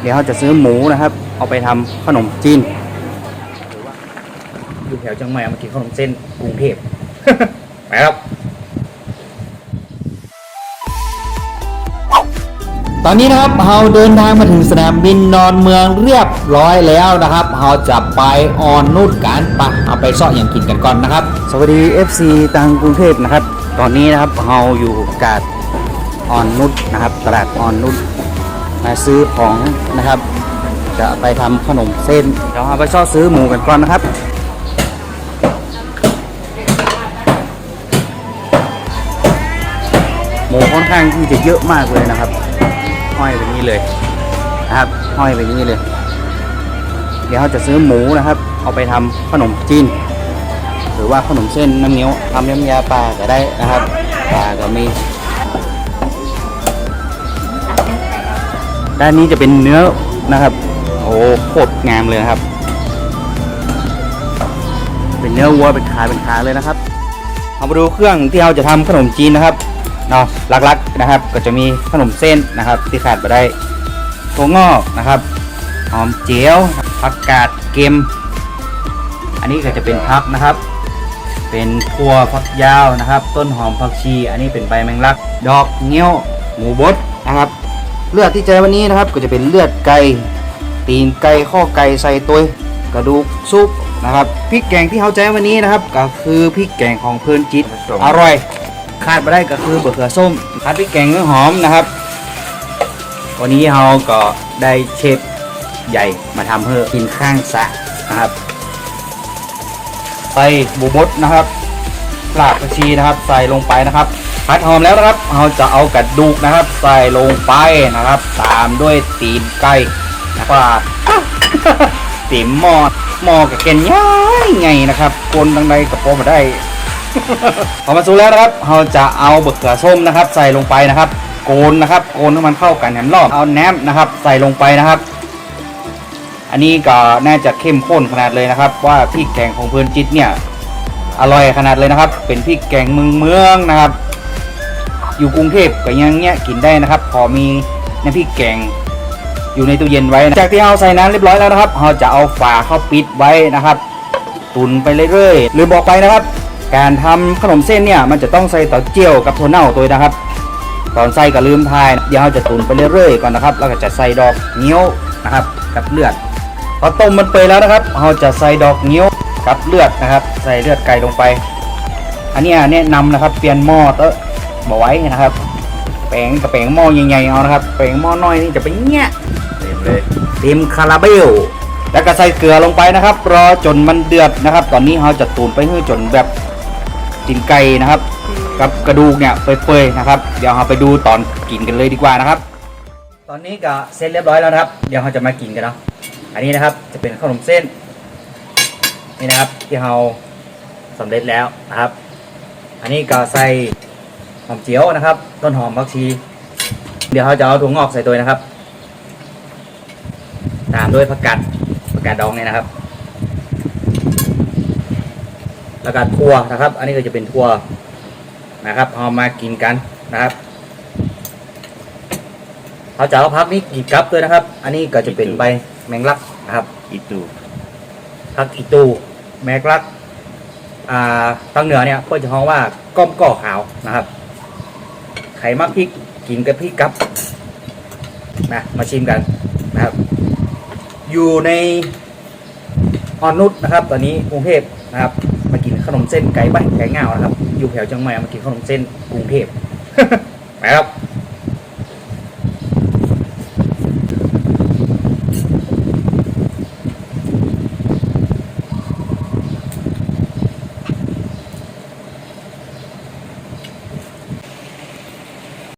เดี๋ยวเราจะซื้อหมูนะครับ เอาไปทำขนมจีนอยู่แถวจังใหม่เอามากินขนมเส้นกรุงเทพไปครับ ตอนนี้นะครับเราเดินทางมาถึงสนามบินดอนเมืองเรียบร้อยแล้วนะครับเราจะไปออนนุดกันปะเอาไปซ่ออย่างกินกันก่อนนะครับ สวัสดี FC ตังกรุงเทพนะครับ ตอนนี้นะครับเราอยู่กาดออนนุดนะครับตลาดออนนุด มาซื้อของนะครับ จะไปทำขนมเส้นเดี๋ยวเราไปซ่อซื้อหมูกันก่อนนะครับหมูค่อนข้างที่จะเยอะมากเลยนะครับ ห้อยไปนี้เลยนะครับ ห้อยไปนี้เลย เดี๋ยวเราจะซื้อหมูนะครับ เอาไปทำขนมจีนหรือว่าขนมเส้นน้ำเงี้ยวทำยำยาปลาก็ได้นะครับปลาก็มี ด้านนี้จะเป็นเนื้อนะครับ โอ้โคตรงามเลยนะครับ เป็นเนื้อวัวเป็นขาเป็นขาเลยนะครับเอามาดูเครื่องที่เราจะทำขนมจีนนะครับเนาะหลักๆนะครับ ก็จะมีขนมเส้นนะครับ ที่ขาดไปได้ตัวงอกนะครับหอมเจียวผักกาดเกมอันนี้ก็จะเป็นพักนะครับ เป็นถั่วผักยาวนะครับ ต้นหอมผักชี อันนี้เป็นใบแมงลัก ดอกเงี้ยว หมูบดนะครับ เลือดที่เจอวันนี้นะครับ ก็จะเป็นเลือดไก่ตีนไก่ข้อไก่ใส่ตัวยกระดูกซุปนะครับพริกแกงที่เขาใจวันนี้นะครับ ก็คือพริกแกงของเพื่อนจิตอร่อยขาดไปได้ก็คือเบะเขือส้มขาดพริกแกงเนื้อหอมนะครับ วันนี้เราก็ได้เชฟใหญ่มาทำเพื่อกินข้างสระนะครับใส่บูบดนะครับปลากผักชีนะครับ ใส่ลงไปนะครับ ผัดหอมแล้วนะครับ เราจะเอากระดูกนะครับ ใส่ลงไปนะครับ ตามด้วยตีนไก่นะครับตีมหมอหมอกับเกนย่ายไงนะครับกลดังใดกับโปมาได้พอมาสูแล้วนะครับ เราจะเอาเบะเขือส้มนะครับ ใส่ลงไปนะครับ โกนนะครับ โกนให้มันเข้ากันแหมรอบ เอาแหนมนะครับ ใส่ลงไปนะครับ อันนี้ก็น่าจะเข้มข้นขนาดเลยนะครับ ว่าพริกแกงของเพื่อนจิตเนี่ยอร่อยขนาดเลยนะครับ เป็นพริกแกงเมืองเมืองนะครับ อยู่กรุงเทพก็ยังเนี้ยกินได้นะครับพอมีน้ำพริกแกงอยู่ในตู้เย็นไว้นะจากที่เราใส่น้ำเรียบร้อยแล้วนะครับเราจะเอาฝาเข้าปิดไว้นะครับ ตุนไปเรื่อยๆลืมบอกไปนะครับ การทำขนมเส้นเนี่ยมันจะต้องใส่เต้าเจี้ยวกับถั่วเน่าตัวนะครับ ตอนใส่ก็ลืมทายเดี๋ยวเราจะตุนไปเรื่อยๆก่อนนะครับแล้วก็จะใส่ดอกเงี้ยวนะครับ กับเลือดพอต้มมันเปื่อยแล้วนะครับเราจะใส่ดอกเงี้ยวกับเลือดนะครับ ใส่เลือดไก่ลงไป อันนี้แนะนำนะครับ เปลี่ยนหม้อเตอะ บอกไว้นะครับ แปลงกับแปลงหม้อใหญ่ๆเอานะครับ แปลงหม้อน้อยนี่จะไปเงี้ยเต็มเลยเต็มคาราเบล แล้วก็ใส่เกลือลงไปนะครับ รอจนมันเดือดนะครับ ตอนนี้เราจะตูนไปให้จนแบบกินไก่นะครับ กับกระดูกเนี่ยเปื่อยๆนะครับ เดี๋ยวเราไปดูตอนกินกันเลยดีกว่านะครับ ตอนนี้ก็เสร็จเรียบร้อยแล้วนะครับ เดี๋ยวเราจะมากินกันเนาะ อันนี้นะครับจะเป็นขนมเส้นนี่นะครับที่เราสำเร็จแล้วนะครับ อันนี้ก็ใส่ห อมเจียวนะครับ ต้นหอมผักชี เดี๋ยวเราจะเอาถั่วงอกใส่ตัวนะครับ ตามด้วยผักกาดผักกาดดองเนี่ยนะครับแล้วก็ทั่วนะครับ อันนี้ก็จะเป็นทั่วนะครับเอามากินกันนะครับเขาจะเอาพักนี้กี่กับด้วยนะครับ อันนี้ก็จะเป็นใบแมงลักนะครับ อีตูพักอีตู แมงลักอ่าทางเหนือเนี่ยก็จะฮ้องว่าก้อมก่อขาวนะครับ ไขมักพริกกินกับพริกกับนะมาชิมกันนะครับ อยู่ในออนนุชนะครับ ตอนนี้กรุงเทพนะครับ มากินขนมเส้นไก่บ้านไก่เงานะครับ อยู่แถวจังหวัดมากินขนมเส้นกรุงเทพนะครับ